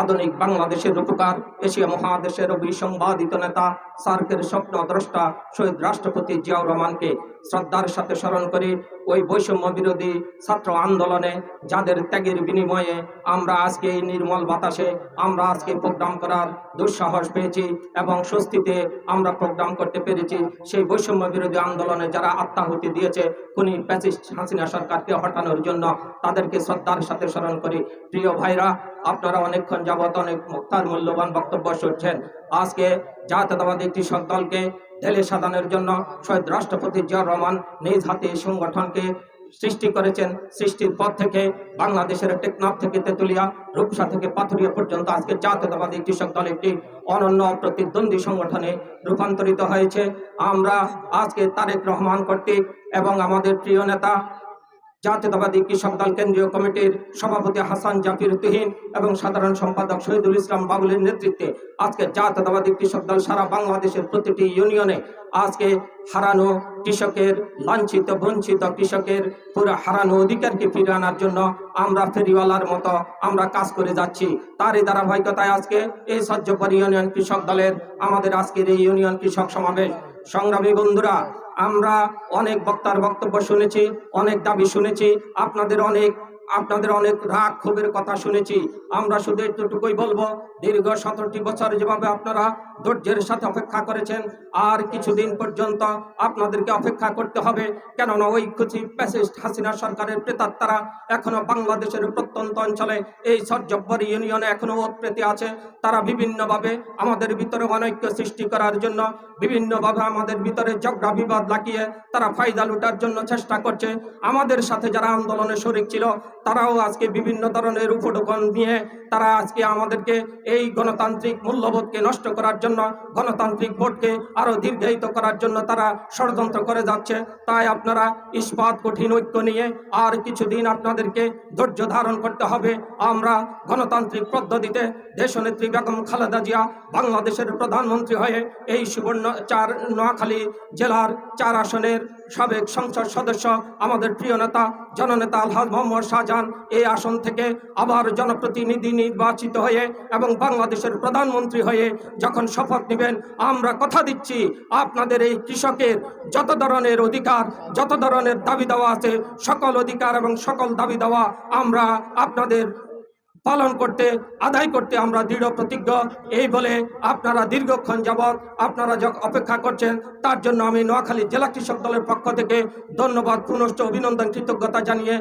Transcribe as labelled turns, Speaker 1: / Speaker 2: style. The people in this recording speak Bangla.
Speaker 1: আধুনিক বাংলাদেশের রূপকার, এশিয়া মহাদেশের অবিসংবাদিত নেতা, সার্কের স্বপ্ন দ্রষ্টা শহীদ রাষ্ট্রপতি জিয়াউর রহমানকে শ্রদ্ধার সাথে স্মরণ করে। ওই বৈষম্য বিরোধী ছাত্র আন্দোলনে যাদের ত্যাগের বিনিময়ে আমরা আজকে এই নির্মল বাতাসে, আমরা আজকে প্রোগ্রাম করার দুঃসাহস পেয়েছি এবং স্বস্তিতে আমরা প্রোগ্রাম করতে পেরেছি। সেই বৈষম্য বিরোধী আন্দোলনে যারা আত্মাহুতি দিয়েছে, খুনি প্যাসিস্ট হাসিনা সরকারকে হটানোর জন্য তাদেরকে শ্রদ্ধার সাথে স্মরণ করি। প্রিয় ভাইরা, আপনারা অনেকক্ষণ যাবত অনেক মুক্তার মূল্যবান বক্তব্য শুনছেন। আজকে জাতীয়তাবাদী কৃষক দলকে ঢেলে সাজানোর জন্য শহীদ রাষ্ট্রপতি জিয়াউর রহমান নিজ হাতে সংগঠনকে সৃষ্টি করেছেন। সৃষ্টির পর থেকে বাংলাদেশের টেকনাফ থেকে তেতুলিয়া, রূপসা থেকে পাথুরিয়া পর্যন্ত আজকে জাতীয়তাবাদী একটি দল একটি অনন্য প্রতিদ্বন্দ্বী সংগঠনে রূপান্তরিত হয়েছে। আমরা আজকে তারেক রহমান কর্তৃক এবং আমাদের প্রিয় নেতা জাতীয়তাবাদী কৃষক দল কেন্দ্রীয় কমিটির সভাপতি হাসান জাফির তুহিন এবং সাধারণ সম্পাদক শহীদুল ইসলাম বাবুলের নেতৃত্বে আজকে জাতীয়তাবাদী কৃষক দল সারা বাংলাদেশের প্রতিটি ইউনিয়নে আজকে হারানো কৃষকের লাঞ্ছিত, বঞ্চিত কৃষকের পুরো হারানো অধিকারকে ফিরে আনার জন্য আমরা ফেরিওয়ালার মতো আমরা কাজ করে যাচ্ছি। তারই ধারাবাহিকতায় আজকে এই সহ্যপর ইউনিয়ন কৃষক দলের আমাদের আজকের এই ইউনিয়ন কৃষক সমাবেশ সংগ্রামী বন্ধুরা, আমরা অনেক বক্তার বক্তব্য শুনেছি, অনেক দাবি শুনেছি, আপনাদের অনেক আপনাদের অনেক রাগ ক্ষোভের কথা শুনেছি। আমরা শুধু এতটুকুই বলব, দীর্ঘ সতেরোটি বছর যেভাবে আপনারা ধৈর্যের সাথে অপেক্ষা করেছেন, আর কিছুদিন পর্যন্ত আপনাদেরকে অপেক্ষা করতে হবে। কেননা ওই কুচি প্যাসিস্ট হাসিনা সরকারের প্রেতাত্মারা এখনও বাংলাদেশের প্রত্যন্ত অঞ্চলে এই সরজব্বর ইউনিয়নে এখনও ওৎপ্রেতে আছে। তারা বিভিন্নভাবে আমাদের ভিতরে অনৈক্য সৃষ্টি করার জন্য বিভিন্নভাবে আমাদের ভিতরে ঝগড়া বিবাদ লাগিয়ে তারা ফায়দা লুটার জন্য চেষ্টা করছে। আমাদের সাথে যারা আন্দোলনে শরিক ছিল, তারাও আজকে বিভিন্ন ধরনের উপঢোকন নিয়ে তারা আজকে আমাদেরকে এই গণতান্ত্রিক মূল্যবোধকে নষ্ট করার জন্য, গণতান্ত্রিক ভোটকে আরও দীর্ঘায়িত করার জন্য তারা ষড়যন্ত্র করে যাচ্ছে। তাই আপনারা ইস্পাত, কঠিন ঐক্য নিয়ে আর কিছুদিন আপনাদেরকে ধৈর্য ধারণ করতে হবে। আমরা গণতান্ত্রিক পদ্ধতিতে দেশনেত্রী বেগম খালেদা জিয়া বাংলাদেশের প্রধানমন্ত্রী হয়ে এই সুবর্ণ চার, নোয়াখালী জেলার চার আসনের সাবেক সংসদ সদস্য, আমাদের প্রিয় নেতা, জননেতা আলহাজ মোহাম্মদ শাহজাহান এই আসন থেকে আবার জনপ্রতিনিধি নির্বাচিত হয়ে এবং বাংলাদেশের প্রধানমন্ত্রী হয়ে যখন শপথ নেবেন, আমরা কথা দিচ্ছি, আপনাদের এই কৃষকের যত ধরনের অধিকার, যত ধরনের দাবি দেওয়া আছে, সকল অধিকার এবং সকল দাবি দেওয়া আমরা আপনাদের পালন করতে, আদায় করতে আমরা দৃঢ় প্রতিজ্ঞ। এই বলে আপনারা দীর্ঘক্ষণ যাবৎ আপনারা যখন অপেক্ষা করছেন, তার জন্য আমি নোয়াখালী জেলা কৃষক দলের পক্ষ থেকে ধন্যবাদ, পুনশ্চ অভিনন্দন, কৃতজ্ঞতা জানিয়ে